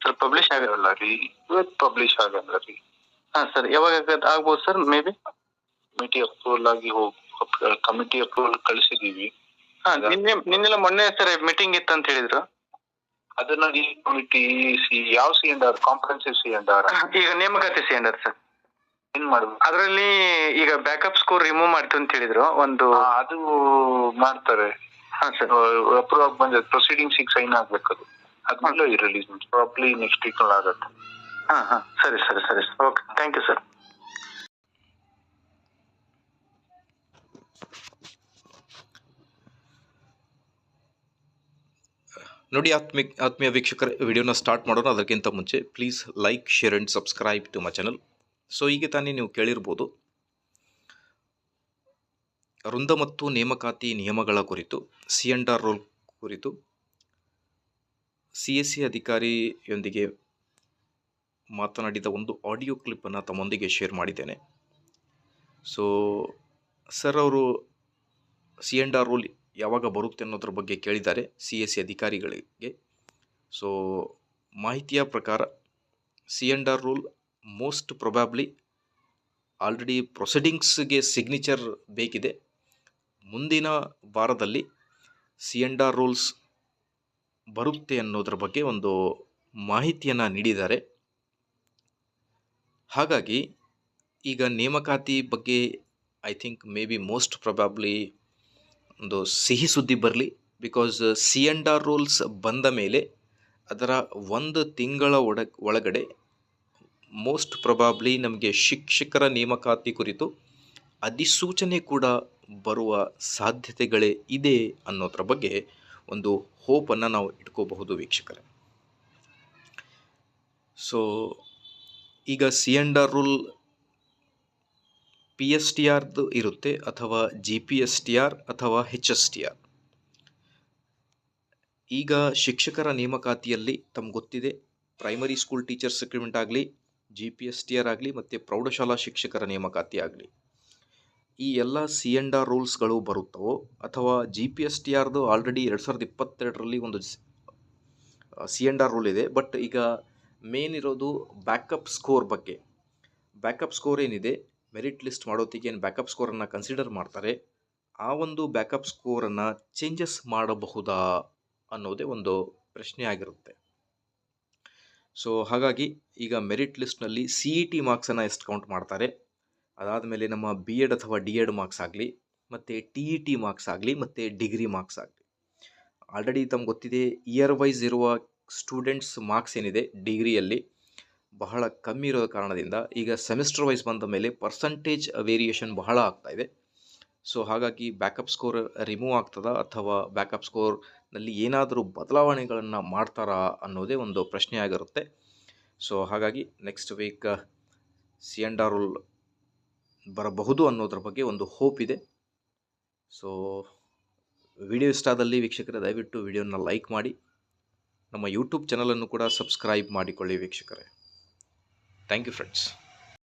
Sir publish ಆಗಿರಲ್ಲ ರೀ? ಇವತ್ತು ಪಬ್ಲಿಷ್ ಆಗಲ್ಲ ರೀ. ಹಾ ಸರ್ ಯಾವಾಗ ಆಗ್ಬೋದು sir may be committee approval ಆಗಿ ಹೋಗ್ ಕಮಿಟಿ ಅಪ್ರೂವಲ್ ಕಳಿಸಿದೀವಿ. ಹಾ ನಿನ್ನೆ ನಿನ್ನೆಲ್ಲ ಮೊನ್ನೆ ಸರ್ ಮೀಟಿಂಗ್ ಇತ್ತು ಅಂತ ಹೇಳಿದ್ರು. ಅದನ್ನ ಈ ಕಮಿಟಿ ಸಿ ಯಾವ C and R C and R? ಈಗ ನೇಮಕಾತಿ ಸಿ ಎಂಡ್ ಆರ್ ಸರ್ ಏನ್ ಮಾಡ್ಬೇಕು? ಅದರಲ್ಲಿ ಈಗ ಬ್ಯಾಕಪ್ ಸ್ಕೋರ್ ರಿಮೂವ್ ಮಾಡ್ತು ಅಂತ ಹೇಳಿದ್ರು ಒಂದು ಅದು ಮಾಡ್ತಾರೆ. ಹಾ ಸರ್ ಅಪ್ರೂವ್ ಆಗಿ ಬಂದ ಪ್ರೊಸೀಡಿಂಗ್ ಸಿಕ್ಸ್ ಸೈನ್ ಆಗ್ಬೇಕು ಅದು ಅದ್ಮೇಲೆ ರಿಲೀಸ್ ಪ್ರಾಬ್ಲಿ ನೆಕ್ಸ್ಟ್ ವೀಕ್ ಆಗತ್ತೆ. ಹಾ ಹಾ ಸರಿ ಸರಿ ಸರಿ. ಓಕೆ ಥ್ಯಾಂಕ್ ಯು ಸರ್ ನೋಡಿ ಆತ್ಮಿ ಆತ್ಮೀಯ ವೀಕ್ಷಕರ ವಿಡಿಯೋನ ಸ್ಟಾರ್ಟ್ ಮಾಡೋಣ. ಅದಕ್ಕಿಂತ ಮುಂಚೆ please like share and subscribe to my channel so ಈಗ ತಾನೇ ನೀವು ಕೇಳಿರ್ಬೋದು. ವೃಂದ ಮತ್ತು ನೇಮಕಾತಿ ನಿಯಮಗಳ ಕುರಿತು ಸಿ ಎಂಡ್ ಆರ್ ರೋಲ್ ಕುರಿತು ಸಿ ಎಸ್ ಸಿ ಅಧಿಕಾರಿಯೊಂದಿಗೆ ಮಾತನಾಡಿದ ಒಂದು ಆಡಿಯೋ ಕ್ಲಿಪ್ಪನ್ನು ತಮ್ಮೊಂದಿಗೆ ಶೇರ್ ಮಾಡಿದ್ದೇನೆ. ಸೊ, ಸರ್ ಅವರು ಸಿ ಎಂಡ್ ಆರ್ ರೂಲ್ ಯಾವಾಗ ಬರುತ್ತೆ ಅನ್ನೋದ್ರ ಬಗ್ಗೆ ಕೇಳಿದ್ದಾರೆ ಸಿ ಎಸ್ ಸಿ ಅಧಿಕಾರಿಗಳಿಗೆ. ಸೊ, ಮಾಹಿತಿಯ ಪ್ರಕಾರ C and R rule most probably already ಪ್ರೊಸೀಡಿಂಗ್ಸ್ಗೆ signature ಬೇಕಿದೆ. ಮುಂದಿನ ವಾರದಲ್ಲಿ ಸಿ ಎಂಡ್ ಆರ್ ರೂಲ್ಸ್ ಬರುತ್ತೆ ಅನ್ನೋದ್ರ ಬಗ್ಗೆ ಒಂದು ಮಾಹಿತಿಯನ್ನು ನೀಡಿದ್ದಾರೆ. ಹಾಗಾಗಿ ಈಗ ನೇಮಕಾತಿ ಬಗ್ಗೆ I think may be most probably ಒಂದು ಸಿಹಿ ಸುದ್ದಿ ಬರಲಿ. Because C and R rules ಬಂದ ಮೇಲೆ ಅದರ ಒಂದು ತಿಂಗಳ ಒಡ, ಒಳಗಡೆ ಮೋಸ್ಟ್ ಪ್ರೊಬಾಬ್ಲಿ ನಮಗೆ ಶಿಕ್ಷಕರ ನೇಮಕಾತಿ ಕುರಿತು ಅಧಿಸೂಚನೆ ಕೂಡ ಬರುವ ಸಾಧ್ಯತೆಗಳೇ ಇದೆ ಅನ್ನೋದ್ರ ಬಗ್ಗೆ ಒಂದು ಹೋಪನ್ನು ನಾವು ಇಟ್ಕೋಬಹುದು ವೀಕ್ಷಕರೇ. ಸೊ ಈಗ C and R rule P S T ಆರ್ದು ಇರುತ್ತೆ ಅಥವಾ G P S T R ಅಥವಾ ಹೆಚ್ ಎಸ್ ಟಿ ಆರ್ ಈಗ ಶಿಕ್ಷಕರ ನೇಮಕಾತಿಯಲ್ಲಿ ತಮ್ಗೆ ಗೊತ್ತಿದೆ ಪ್ರೈಮರಿ ಸ್ಕೂಲ್ ಟೀಚರ್ಸ್ ರಿಕ್ರೂಟ್ಮೆಂಟ್ ಆಗಲಿ G P S T R ಆಗಲಿ, ಮತ್ತು ಪ್ರೌಢಶಾಲಾ ಶಿಕ್ಷಕರ ನೇಮಕಾತಿ ಆಗಲಿ. ಈ ಎಲ್ಲ ಸಿ ಎಂಡ್ ಆರ್ ರೂಲ್ಸ್ಗಳು ಬರುತ್ತವೋ ಅಥವಾ ಜಿ ಪಿ ಎಸ್ ಟಿ ಆರ್ದು ಆಲ್ರೆಡಿ ಎರಡು ಸಾವಿರದ ಇಪ್ಪತ್ತೆರಡರಲ್ಲಿ ಒಂದು ಸಿ ಎಂಡ್ ಆರ್ ರೂಲ್ ಇದೆ. ಬಟ್ ಈಗ ಮೇನ್ ಇರೋದು ಬ್ಯಾಕಪ್ ಸ್ಕೋರ್ ಬಗ್ಗೆ. ಬ್ಯಾಕಪ್ ಸ್ಕೋರ್ ಏನಿದೆ? ಮೆರಿಟ್ ಲಿಸ್ಟ್ ಮಾಡೋತ್ತಿಗೆ ಏನು ಬ್ಯಾಕಪ್ ಸ್ಕೋರನ್ನು ಕನ್ಸಿಡರ್ ಮಾಡ್ತಾರೆ. ಆ ಒಂದು ಬ್ಯಾಕಪ್ ಸ್ಕೋರನ್ನು ಚೇಂಜಸ್ ಮಾಡಬಹುದಾ ಅನ್ನೋದೇ ಒಂದು ಪ್ರಶ್ನೆ ಆಗಿರುತ್ತೆ. ಸೊ ಹಾಗಾಗಿ ಈಗ ಮೆರಿಟ್ ಲಿಸ್ಟ್ನಲ್ಲಿ ಸಿ ಇ ಟಿ ಮಾರ್ಕ್ಸನ್ನು ಎಷ್ಟು ಕೌಂಟ್ ಮಾಡ್ತಾರೆ? ಅದಾದಮೇಲೆ ನಮ್ಮ ಬಿ ಎಡ್ ಅಥವಾ ಡಿ ಎಡ್ ಮಾರ್ಕ್ಸ್ ಆಗಲಿ, ಮತ್ತು ಟಿ ಇ ಟಿ ಮಾರ್ಕ್ಸ್ ಆಗಲಿ, ಮತ್ತು ಡಿಗ್ರಿ ಮಾರ್ಕ್ಸ್ ಆಗಲಿ. ಆಲ್ರೆಡಿ ತಮ್ಗೆ ಗೊತ್ತಿದೆ ಇಯರ್ ವೈಸ್ ಇರುವ ಸ್ಟೂಡೆಂಟ್ಸ್ ಮಾರ್ಕ್ಸ್ ಏನಿದೆ ಡಿಗ್ರಿಯಲ್ಲಿ ಬಹಳ ಕಮ್ಮಿ ಇರೋ ಕಾರಣದಿಂದ ಈಗ ಸೆಮಿಸ್ಟರ್ ವೈಸ್ ಬಂದ ಮೇಲೆ ಪರ್ಸಂಟೇಜ್ ವೇರಿಯೇಷನ್ ಬಹಳ ಆಗ್ತಾ ಇದೆ. ಸೊ ಹಾಗಾಗಿ ಬ್ಯಾಕಪ್ ಸ್ಕೋರ್ ರಿಮೂವ್ ಆಗ್ತದ ಅಥವಾ ಬ್ಯಾಕಪ್ ಸ್ಕೋರ್ನಲ್ಲಿ ಏನಾದರೂ ಬದಲಾವಣೆಗಳನ್ನು ಮಾಡ್ತಾರಾ ಅನ್ನೋದೇ ಒಂದು ಪ್ರಶ್ನೆ ಆಗಿರುತ್ತೆ ಸೊ ಹಾಗಾಗಿ next week C and R ಬರಬಹುದು ಅನ್ನೋದ್ರ ಬಗ್ಗೆ ಒಂದು ಹೋಪ್ ಇದೆ. ಸೊ ವಿಡಿಯೋ ಇಷ್ಟ ಆದಲ್ಲಿ ವೀಕ್ಷಕರೇ, ದಯವಿಟ್ಟು ವಿಡಿಯೋನ ಲೈಕ್ ಮಾಡಿ. ನಮ್ಮ ಯೂಟ್ಯೂಬ್ ಚಾನಲನ್ನು ಕೂಡ ಸಬ್ಸ್ಕ್ರೈಬ್ ಮಾಡಿಕೊಳ್ಳಿ ವೀಕ್ಷಕರೇ. Thank you friends